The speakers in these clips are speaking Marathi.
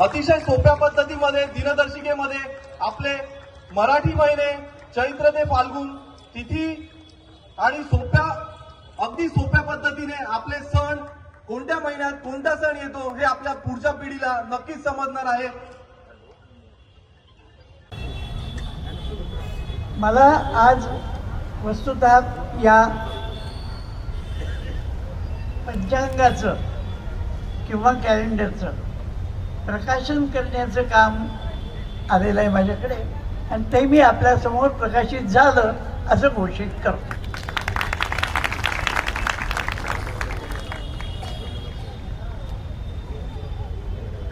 अतिशय सोप्या पद्धतीमध्ये दिनदर्शिकेमध्ये आपले मराठी महिने चैत्र ते फाल्गुन तिथी आणि सोप्या अगदी सोप्या पद्धतीने आपले सण कोणत्या महिन्यात कोणता सण येतो हे आपल्या पुढच्या पिढीला नक्कीच समजणार आहे. मला आज वस्तुतः या पंचांगाचं किंवा कॅलेंडरचं प्रकाशन करण्याचं काम आलेलं आहे माझ्याकडे. आणि ते मी आपल्यासमोर प्रकाशित झालं असं घोषित करतो.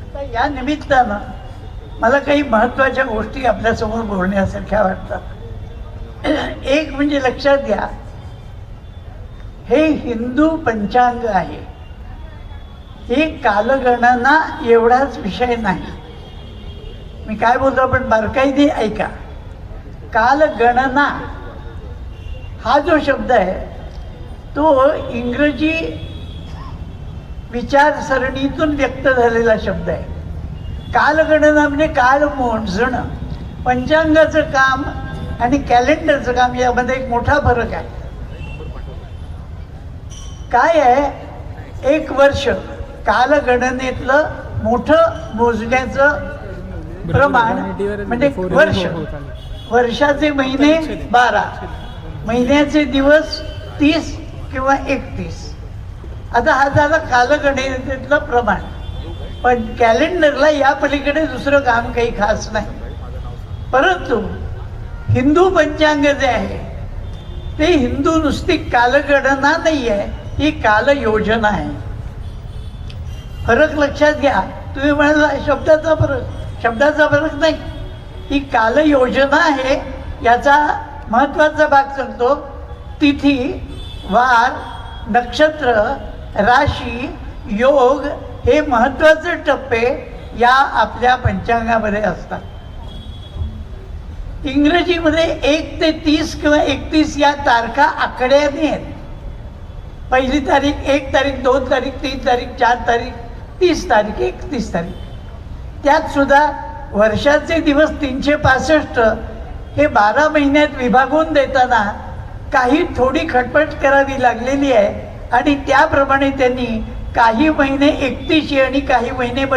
आता या निमित्तानं मला काही महत्त्वाच्या गोष्टी आपल्यासमोर बोलण्यासारख्या वाटतात. एक म्हणजे लक्षात घ्या हे हिंदू पंचांग आहे. ही कालगणना एवढाच विषय नाही. मी काय बोलतो आपण बारकाईने ऐका. कालगणना हा जो शब्द आहे तो इंग्रजी विचारसरणीतून व्यक्त झालेला शब्द आहे. कालगणना म्हणजे काल मोजणं पंचांगाचं काम आणि कॅलेंडरचं काम यामध्ये एक मोठा फरक आहे. काय आहे? एक वर्ष कालगणनेतलं मोठं मोजण्याचं प्रमाण म्हणजे वर्ष. वर्षाचे महिने बारा. महिन्याचे दिवस तीस किंवा एकतीस. आता हा झाला कालगणनेतलं प्रमाण. पण कॅलेंडरला या पलीकडे दुसरं काम काही खास नाही. परंतु हिंदू पंचांग जे आहे ते हिंदू नुसती कालगणना नाही आहे ही कालयोजना आहे. फरक लक्षात घ्या. तुम्ही म्हणाला शब्दाचा फरक शब्दाचा फरक नाही. ही कालयोजना आहे याचा महत्त्वाचा भाग सांगतो. तिथी वार नक्षत्र राशी योग हे महत्त्वाचे टप्पे या आपल्या पंचांगामध्ये असतात. इंग्रजीमध्ये एक ते तीस किंवा एकतीस या तारखा आकड्याने आहेत. पहिली तारीख एक तारीख दोन तारीख तीन तारीख चार तारीख तीस तारीख एकतीस तारीख. त्यातसुद्धा वर्षाचे दिवस तीनशे पासष्ट हे बारा महिन्यात विभागून देताना काही थोडी खटपट करावी लागलेली आहे आणि त्याप्रमाणे त्यांनी काही महिने एकतीशी आणि काही महिने ब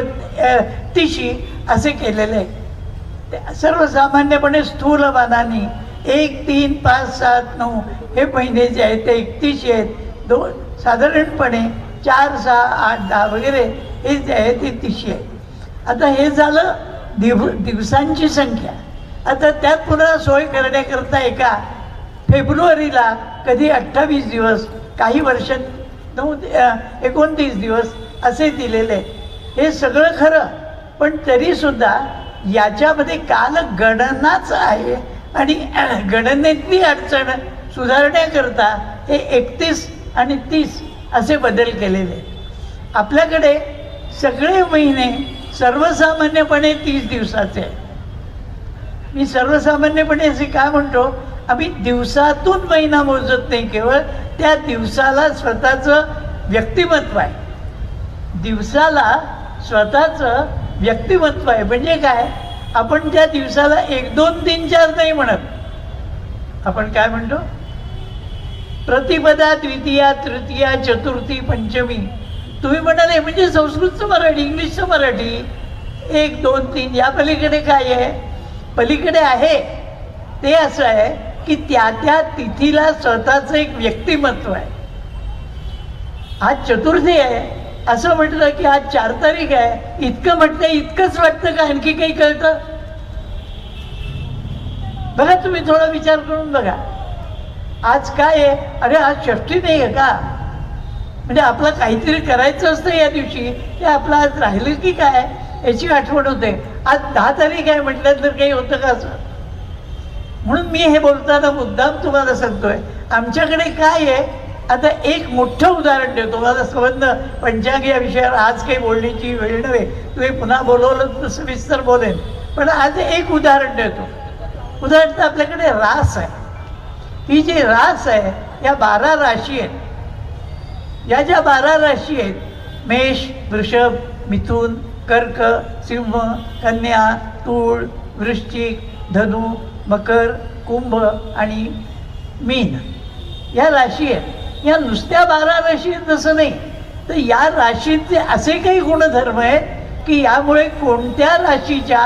तीशी असे केलेले आहे सर्वसामान्यपणे स्थूल मानाने एक तीन पाच सात नऊ हे महिने जे आहेत ते एकतीशी आहेत. दोन साधारणपणे चार सहा आठ दहा वगैरे हे जे आहे ते तीसशे आहे. आता हे झालं दिव दिवसांची संख्या. आता त्यात पुन्हा सोय करण्याकरता एका फेब्रुवारीला कधी अठ्ठावीस दिवस काही वर्षात नऊ एकोणतीस दिवस असे दिलेले आहे. हे सगळं खरं पण तरीसुद्धा याच्यामध्ये कालगणनाच आहे आणि गणनेतली अडचण सुधारण्याकरता हे एकतीस आणि तीस असे बदल केलेले. आहेत आपल्याकडे सगळे महिने सर्वसामान्यपणे तीस दिवसाचे मी सर्वसामान्यपणे असे काय म्हणतो? आम्ही दिवसातून महिना मोजत नाही केवळ त्या दिवसाला स्वतःचं व्यक्तिमत्व आहे. दिवसाला स्वतःचं व्यक्तिमत्व आहे. म्हणजे काय? आपण त्या दिवसाला एक दोन तीन चार नाही म्हणत. आपण काय म्हणतो? प्रतिपदा द्वितीया तृतीया चतुर्थी पंचमी. तुम्ही म्हणाले म्हणजे संस्कृतचं मराठी इंग्लिशचं मराठी? एक दोन तीन या पलीकडे काय आहे? पलीकडे आहे. ते असं आहे की त्या त्या तिथीला स्वतःचं एक व्यक्तिमत्व आहे. आज चतुर्थी आहे. असं म्हटलं की आज चार तारीख आहे. इतकं म्हटलं इतकंच वाटतं का? आणखी काही कळतं? बघा तुम्ही थोडा विचार करून बघा. आज काय आहे? अरे आज षष्टी नाही आहे का? म्हणजे आपलं काहीतरी करायचं असतं या दिवशी. ते आपलं आज राहिलं की काय? याची आठवण होते. आज दहा तारीख आहे म्हटलं तर काही होतं का असं? म्हणून मी हे बोलताना मुद्दाम तुम्हाला सांगतोय. आमच्याकडे काय आहे? आता एक मोठं उदाहरण देतो. मला संबंध पंचांग या विषयावर आज काही बोलण्याची वेळ नव्हे. तुम्ही पुन्हा बोलवलं तर सविस्तर बोलेन. पण आज एक उदाहरण देतो. उदाहरणार्थ आपल्याकडे रास आहे. ही जी रास आहे या बारा राशी आहेत. या ज्या बारा राशी आहेत मेष वृषभ मिथुन कर्क सिंह कन्या तूळ वृश्चिक धनु मकर कुंभ आणि मीन या राशी आहेत. या नुसत्या बारा राशी आहेत तसं नाही तर या राशींचे असे काही गुणधर्म आहेत की यामुळे कोणत्या राशीच्या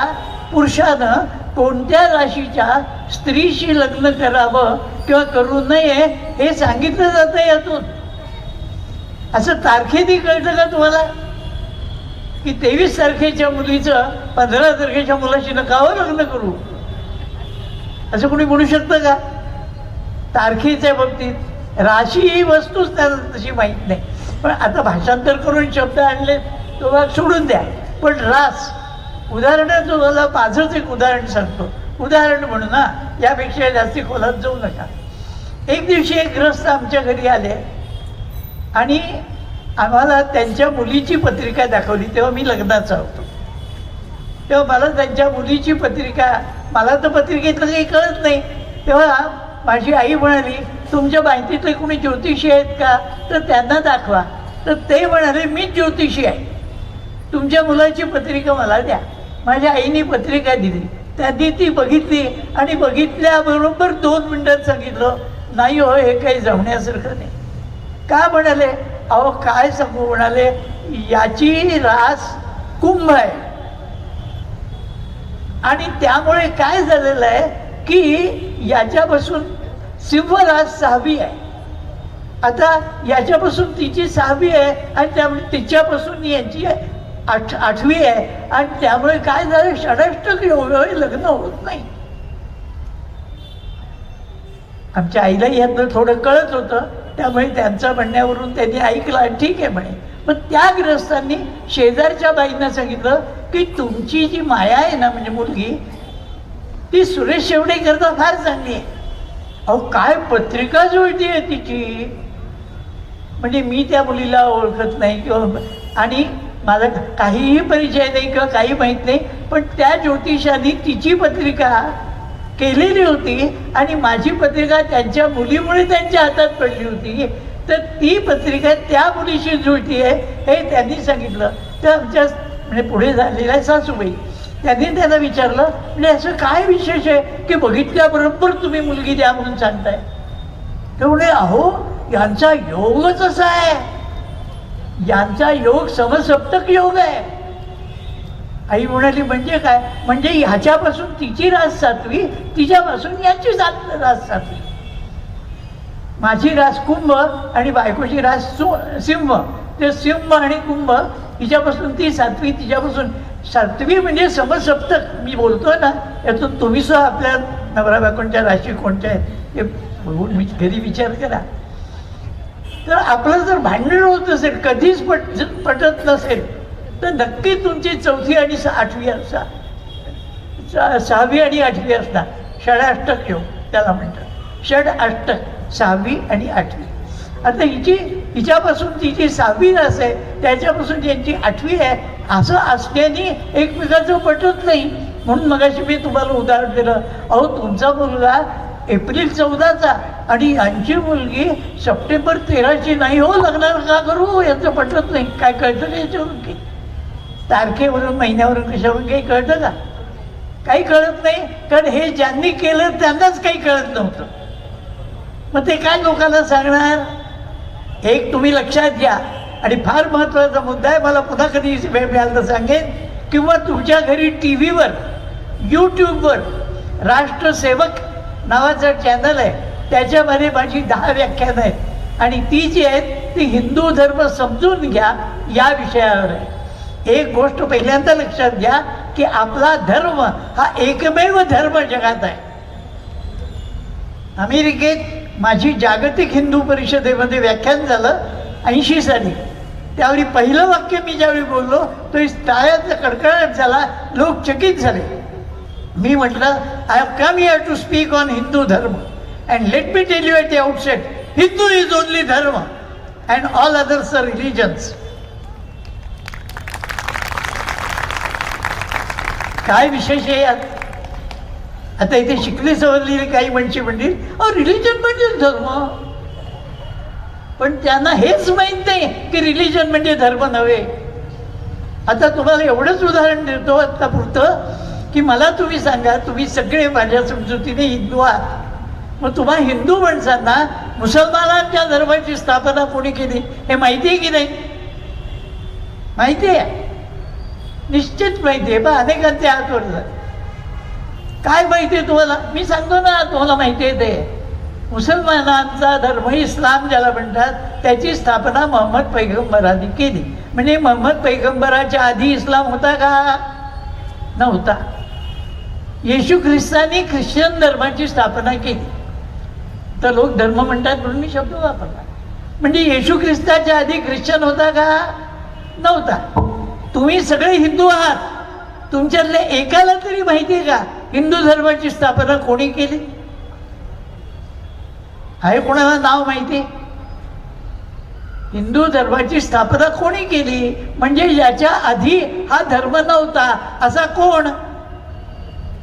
पुरुषानं कोणत्या राशीच्या स्त्रीशी लग्न करावं किंवा करू नये हे सांगितलं जातं यातून. असं तारखेने कळतं का तुम्हाला? की तेवीस तारखेच्या मुलीचं पंधरा तारखेच्या मुलाशी नकावं लग्न करू? असं कोणी म्हणू शकतं का? तारखेच्या बाबतीत राशी ही वस्तूच त्याला तशी माहीत नाही. पण आता भाषांतर करून शब्द आणले तो भाग सोडून द्या. पण रास उदाहरणार्थ तुम्हाला माझंच एक उदाहरण सांगतो. उदाहरण म्हणून ना यापेक्षा जास्ती खोलात जाऊ नका. एक दिवशी एक ग्रस्त आमच्या घरी आले आणि आम्हाला त्यांच्या मुलीची पत्रिका दाखवली तेव्हा मी लग्नाचा होतो. तेव्हा मला त्यांच्या मुलीची पत्रिका मला तर पत्रिकेतलं काही कळत नाही. तेव्हा माझी आई म्हणाली तुमच्या माहितीतले कोणी ज्योतिषी आहेत का? तर त्यांना दाखवा. तर ते म्हणाले मीच ज्योतिषी आहे. तुमच्या मुलाची पत्रिका मला द्या. माझ्या आईने पत्रिका दिली. त्यांनी ती बघितली आणि बघितल्याबरोबर दोन मिनटात सांगितलं नाही हो हे काही जमण्यासारखं नाही. का म्हणाले? अहो काय सांगू म्हणाले? याची रास कुंभ आहे. आणि त्यामुळे काय झालेलं आहे की याच्यापासून सिंहरास सहावी आहे. आता याच्यापासून तिची सहावी आहे आणि त्यामुळे तिच्यापासून यांची आठ आठवी आहे. आणि त्यामुळे काय झालं? षडष्टक योग लग्न होत नाही. आमच्या आईला यातनं थोडं कळत होतं. त्यामुळे त्यांच्या म्हणण्यावरून त्यांनी ऐकलं ठीक आहे म्हणे. पण त्या ग्रस्तांनी शेजारच्या बाईंना सांगितलं की तुमची जी माया आहे ना म्हणजे मुलगी ती सुरेश शेवडेकरता फार चांगली आहे. अहो काय पत्रिका जुळती आहे तिची? म्हणजे मी त्या मुलीला ओळखत नाही किंवा आणि मला काहीही परिचय नाही किंवा काही माहीत नाही पण त्या ज्योतिषाने तिची पत्रिका केलेली होती आणि माझी पत्रिका त्यांच्या मुलीमुळे त्यांच्या हातात पडली होती. तर ती पत्रिका त्या मुलीशी जुळती आहे हे त्यांनी सांगितलं. तर आमच्या म्हणजे पुढे झालेल्या आहे सासूबाई त्यांनी त्यांना विचारलं म्हणजे असं काय विशेष आहे की बघितल्याबरोबर तुम्ही मुलगी द्या म्हणून सांगताय? ते म्हणे अहो यांचा योगच असा आहे. यांचा योग समसप्तक योग आहे. आई म्हणाली म्हणजे काय? म्हणजे ह्याच्यापासून तिची रास सातवी तिच्यापासून याची सात रास सातवी. माझी रास कुंभ आणि बायकोची रास सु सिंह. ते सिंह आणि कुंभ हिच्यापासून ती सातवी तिच्यापासून सातवी म्हणजे समसप्तक. मी बोलतोय ना यातून तुम्ही सुद्धा आपल्या नवरा बायकोणच्या राशी कोणत्या आहेत? ते बघून मी घरी विचार करा तर आपलं जर भांडण होत असेल कधीच पट पटत नसेल तर नक्की तुमची चौथी आणि आठवी असा सहावी आणि आठवी असता षडाष्टक योग त्याला म्हणतात. षड अष्टक सहावी आणि आठवी. आता हिची हिच्यापासून तिची सहावी रास आहे त्याच्यापासून ज्यांची आठवी आहे असं असल्याने एकमेकाचं पटत नाही. म्हणून मगाशी मी तुम्हाला उदाहरण दिलं. अहो तुमचा मुलगा एप्रिल चौदाचा. आणि यांची मुलगी सप्टेंबर तेराची नाही हो लग्नाला का करू? याचं पटत नाही. काय कळतं का याच्यावरून की तारखेवरून महिन्यावरून कशावरून काही कळतं का? काही कळत नाही. कारण हे ज्यांनी केलं त्यांनाच काही कळत नव्हतं. मग ते काय लोकांना सांगणार? एक तुम्ही लक्षात घ्या. आणि फार महत्त्वाचा मुद्दा आहे मला पुन्हा कधी वेळ मिळाला तर सांगेन. किंवा तुमच्या घरी टी व्हीवर यूट्यूबवर राष्ट्रसेवक नावाचं चॅनल आहे. त्याच्यामध्ये माझी दहा व्याख्यानं आहेत. आणि ती जी आहेत ती हिंदू धर्म समजून घ्या या विषयावर आहे. एक गोष्ट पहिल्यांदा लक्षात घ्या की आपला धर्म हा एकमेव धर्म जगात आहे. अमेरिकेत माझी जागतिक हिंदू परिषदेमध्ये व्याख्यान झालं ऐंशी साली. त्यावेळी पहिलं वाक्य मी ज्यावेळी बोललो तो टाळ्याचा कडकडाट झाला लोक चकित झाले. मी म्हटलं I have come here to speak on Hindu dharma and let me tell you at the outset Hindu is only dharma and all others are religions काय विशेष आहे यात? आता इथे शिकली सवरलेली काही म्हणशी म्हणतील अहो रिलिजन म्हणजेच धर्म. पण त्यांना हेच माहीत नाही की रिलिजन म्हणजे धर्म नव्हे. आता तुम्हाला एवढंच उदाहरण देतो आत्तापुरतं. पुरतं की मला तुम्ही सांगा तुम्ही सगळे माझ्या समजुतीने हिंदू आहात. मग तुम्हा हिंदू माणसांना मुसलमानांच्या धर्माची स्थापना कोणी केली? हे माहिती आहे की नाही? माहिती आहे निश्चित माहिती आहे पण अनेकांच्या हातवर जात काय माहिती आहे तुम्हाला? मी सांगतो ना तुम्हाला माहिती आहे ते. मुसलमानांचा धर्म इस्लाम ज्याला म्हणतात त्याची स्थापना मोहम्मद पैगंबरांनी केली. म्हणजे मोहम्मद पैगंबराच्या आधी इस्लाम होता का? नव्हता. येशू ख्रिस्तानी ख्रिश्चन धर्माची स्थापना केली. तर लोक धर्म म्हणतात म्हणून मी शब्द वापरला. म्हणजे येशू ख्रिस्ताच्या आधी ख्रिश्चन होता का? नव्हता. तुम्ही सगळे हिंदू आहात. तुमच्यातल्या एकाला तरी माहिती आहे का? हिंदू धर्माची स्थापना कोणी केली? आहे कोणाला नाव माहिती हिंदू धर्माची स्थापना कोणी केली? म्हणजे याच्या आधी हा धर्म नव्हता असा कोण?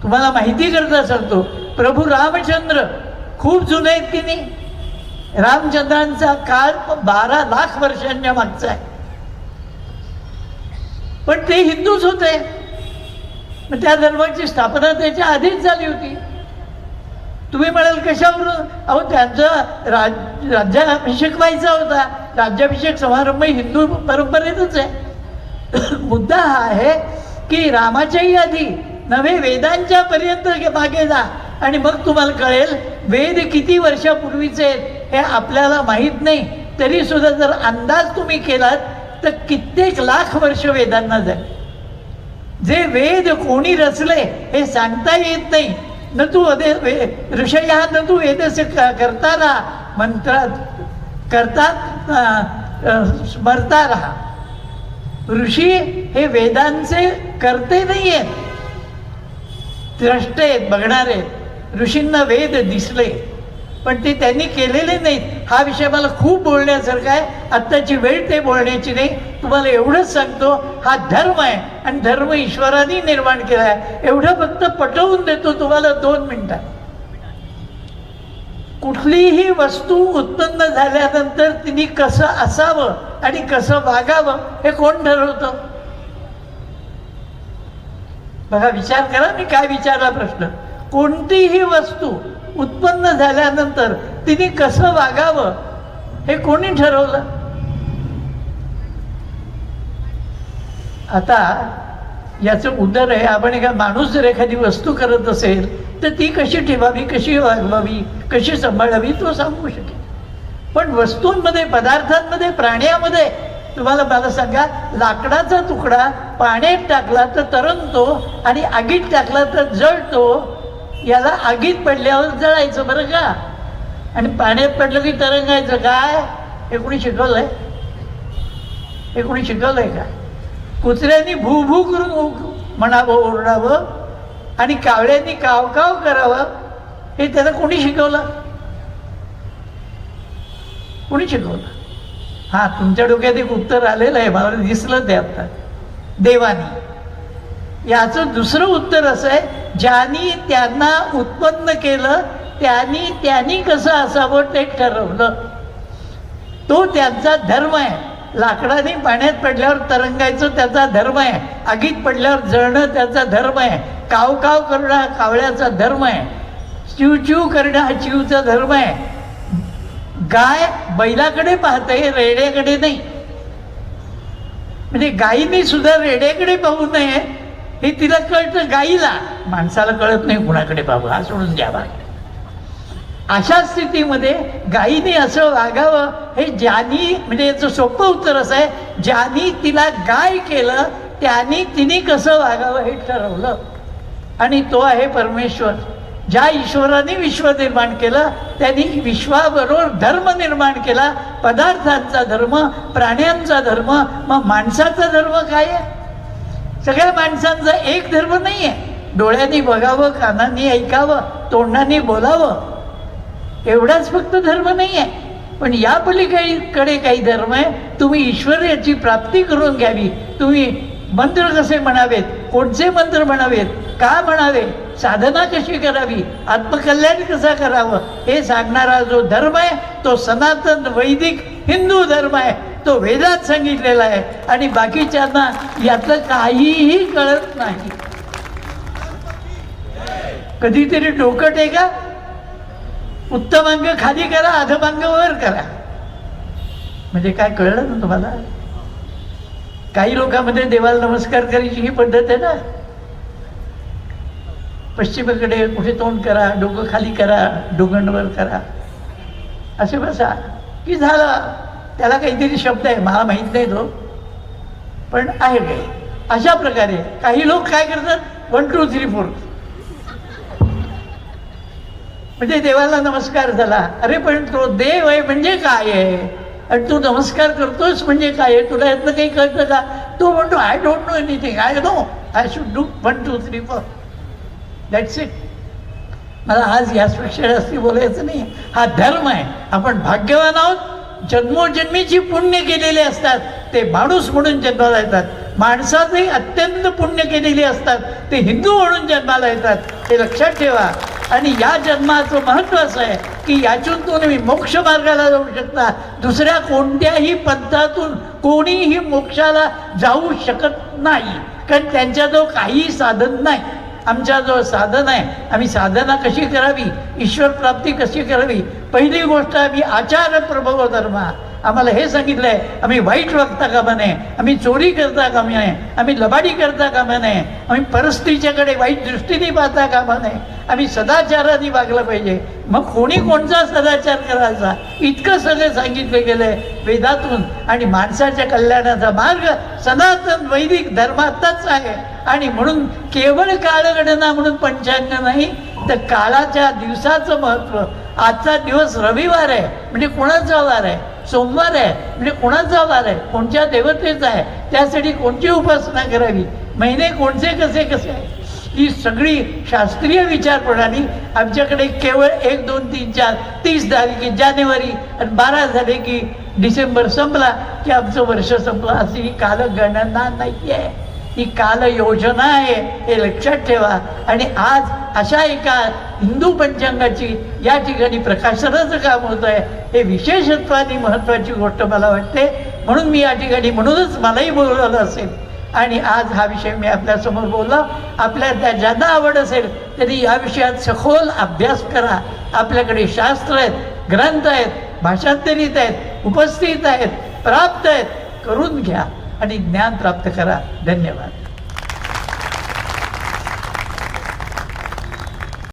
तुम्हाला माहिती करता सांगतो प्रभू रामचंद्र खूप जुने आहेत की नाही? रामचंद्रांचा काळ बारा लाख वर्षांच्या मागचा आहे. पण ते हिंदूच होते. मग त्या धर्माची स्थापना त्याच्या आधीच झाली होती. तुम्ही म्हणाल कशावरून? अहो त्यांचा राज राज्याभिषेक व्हायचा होता. राज्याभिषेक समारंभ हिंदू परंपरेतच आहे. मुद्दा हा आहे की रामाच्याही आधी नवे वेदांच्या पर्यंत मागे जा. आणि मग तुम्हाला कळेल वेद किती वर्षापूर्वीचे आहेत हे आपल्याला माहीत नाही. तरी सुद्धा जर अंदाज तुम्ही केलात तर कित्येक लाख वर्ष वेदांना जाईल. जे वेद कोणी रचले हे सांगता येत नाही. न तू अदे वे ऋषया न तू वेदस्य करता राहा मंत्रात करतात स्मरता राहा. ऋषी हे वेदांचे करते नाही आहेत द्रष्टे आहेत बघणारे आहेत ऋषींना वेद दिसले. पण ते त्यांनी केलेले नाहीत. हा विषय मला खूप बोलण्यासारखा आहे. आत्ताची वेळ ते बोलण्याची नाही. तुम्हाला एवढंच सांगतो हा धर्म आहे आणि धर्म ईश्वराने निर्माण केला आहे. एवढं फक्त पटवून देतो तुम्हाला दोन मिनटात कुठलीही वस्तू उत्पन्न झाल्यानंतर तिने कसं असावं आणि कसं वागावं हे कोण ठरवतं? बघा विचार करा मी काय विचारला प्रश्न. कोणतीही वस्तू उत्पन्न झाल्यानंतर तिने कसं वागावं हे कोणी ठरवलं? आता याचं उदर आहे आपण एका माणूस जर एखादी वस्तू करत असेल तर ती कशी ठेवावी कशी वागवावी कशी सांभाळावी तो सांगू शकेल. पण वस्तूंमध्ये पदार्थांमध्ये प्राण्यामध्ये तुम्हाला मला सांगा लाकडाचा तुकडा पाण्यात टाकला तर तरंगतो आणि आगीत टाकला तर जळतो. याला आगीत पडल्यावर जळायचं बरं का? आणि पाण्यात पडलं की तरंगायचं काय? हे कोणी शिकवलंय? हे कोणी शिकवलंय का? कुत्र्यांनी भू भू करून म्हणावं ओरडावं आणि कावळ्यांनी काव काव करावं हे त्याला कोणी शिकवलं? कोणी शिकवलं? हां तुमच्या डोक्यात एक उत्तर आलेलं आहे मला दिसलं ते आता. देवानी. याचं दुसरं उत्तर असं आहे ज्यांनी त्यांना उत्पन्न केलं त्यांनी त्यांनी कसं असावं ते ठरवलं. तो त्यांचा धर्म आहे. लाकडाने पाण्यात पडल्यावर तरंगायचं त्याचा धर्म आहे. आगीत पडल्यावर जळणं त्याचा धर्म आहे. काव काव करणं हा कावळ्याचा धर्म आहे. चिव चिव करणं हा चिवचा धर्म आहे. गाय बैलाकडे पाहते रेड्याकडे नाही. म्हणजे गायीने सुद्धा रेड्याकडे पाहू नये हे तिला कळतं गाईला माणसाला कळत नाही कुणाकडे पाहू हा सोडून द्यावा अशा स्थितीमध्ये गायीने असं वागावं हे ज्यानी म्हणजे याचं सोपं उत्तर असं आहे ज्यानी तिला गाय केलं त्यांनी तिने कसं वागावं हे ठरवलं. आणि तो आहे परमेश्वर. ज्या ईश्वराने विश्व निर्माण केलं त्यांनी विश्वाबरोबर धर्म निर्माण केला. पदार्थांचा धर्म प्राण्यांचा धर्म मग माणसाचा धर्म काय आहे? सगळ्या माणसांचा एक धर्म नाही आहे डोळ्यांनी बघावं कानांनी ऐकावं तोंडाने बोलावं. एवढाच फक्त धर्म नाही आहे पण या पलीकडे काही धर्म आहे. तुम्ही ईश्वर याची प्राप्ती करून घ्यावी. तुम्ही मंत्र कसे म्हणावेत? कोणते मंत्र म्हणावेत? का म्हणावे? साधना कशी करावी? आत्मकल्याण कसं करावं? हे सांगणारा जो धर्म आहे तो सनातन वैदिक हिंदू धर्म आहे तो वेदात सांगितलेला आहे. आणि बाकीच्यांना यातलं काहीही कळत नाही. कधीतरी डोकं टेका उत्तम अंग खाली करा अधमांग वर करा. म्हणजे काय कळलं ना तुम्हाला? काही लोकांमध्ये देवाला नमस्कार करायची ही पद्धत आहे ना? पश्चिमेकडे कुठे तोंड करा डोकं खाली करा डोंगणवर करा. असे बसा. की झालं? त्याला काहीतरी शब्द आहे. मला माहीत नाही तो. पण आहे काही अशा प्रकारे काही लोक काय करतात? वन टू थ्री फोर म्हणजे देवाला नमस्कार झाला. अरे पण तो देव आहे म्हणजे काय आहे? आणि तू नमस्कार करतोस म्हणजे काय आहे? तुला यातलं काही कळतं का? तो म्हणतो I don't know anything I know I should do one two three four that's it मला आज यापेक्षा जास्त बोलायचं नाही. हा धर्म आहे. आपण भाग्यवान आहोत. जन्मोजन्मीची पुण्य केलेले असतात. ते माणूस म्हणून जन्माला येतात. माणसाचे अत्यंत पुण्य केलेली असतात. ते हिंदू म्हणून जन्माला येतात. हे लक्षात ठेवा. आणि या जन्माचं महत्त्व असं आहे की याच्यातून तुम्ही मोक्ष मार्गाला जाऊ शकता. दुसऱ्या कोणत्याही पंथातून कोणीही मोक्षाला जाऊ शकत नाही. कारण त्यांच्याजवळ काहीही साधन नाही. आमच्याजवळ साधन आहे. आम्ही साधना कशी करावी? ईश्वर प्राप्ती कशी करावी? पहिली गोष्ट आम्ही आचार प्रभव धर्मा आम्हाला हे सांगितलं आहे आम्ही वाईट वागता कामा नये आम्ही चोरी करता कामा नये आम्ही लबाडी करता कामा नये आम्ही परस्त्रीच्याकडे वाईट दृष्टीने पाहता कामा नये आम्ही सदाचाराने वागलं पाहिजे. मग कोणी कोणता सदाचार करायचा? इतकं सगळं सांगितलं गेलं आहे वेदातून आणि माणसाच्या कल्याणाचा मार्ग सनातन वैदिक धर्मातच आहे. आणि म्हणून केवळ काळगणना म्हणून पंचांग नाही तर काळाच्या दिवसाचं महत्त्व आजचा दिवस रविवार आहे म्हणजे कोणाचा वार आहे? सोमवार आहे. म्हणजे कोणाचा वार आहे? कोणत्या देवतेचा आहे? त्यासाठी कोणती उपासना करावी? महिने कोणते कसे कसे आहे ही सगळी शास्त्रीय विचारप्रणाली आमच्याकडे केवळ एक दोन तीन चार तीस तारीख जानेवारी आणि बारा झाले की डिसेंबर संपला की आमचं वर्ष संपलं. अशी ही कालगणना नाही आहे ही काल योजना आहे हे लक्षात ठेवा. आणि आज अशा एका हिंदू पंचांगाची या ठिकाणी प्रकाशनाचं काम होत आहे हे विशेषत्वाने महत्त्वाची गोष्ट मला वाटते. म्हणून मी या ठिकाणी म्हणूनच मलाही बोलवलं असेल. आणि आज हा विषय मी आपल्यासमोर बोललो. आपल्या त्या ज्यांना आवड असेल त्यांनी या विषयात सखोल अभ्यास करा. आपल्याकडे शास्त्र आहेत ग्रंथ आहेत भाषांतरित आहेत उपस्थित आहेत प्राप्त आहेत करून घ्या. आणि ज्ञान प्राप्त करा. धन्यवाद.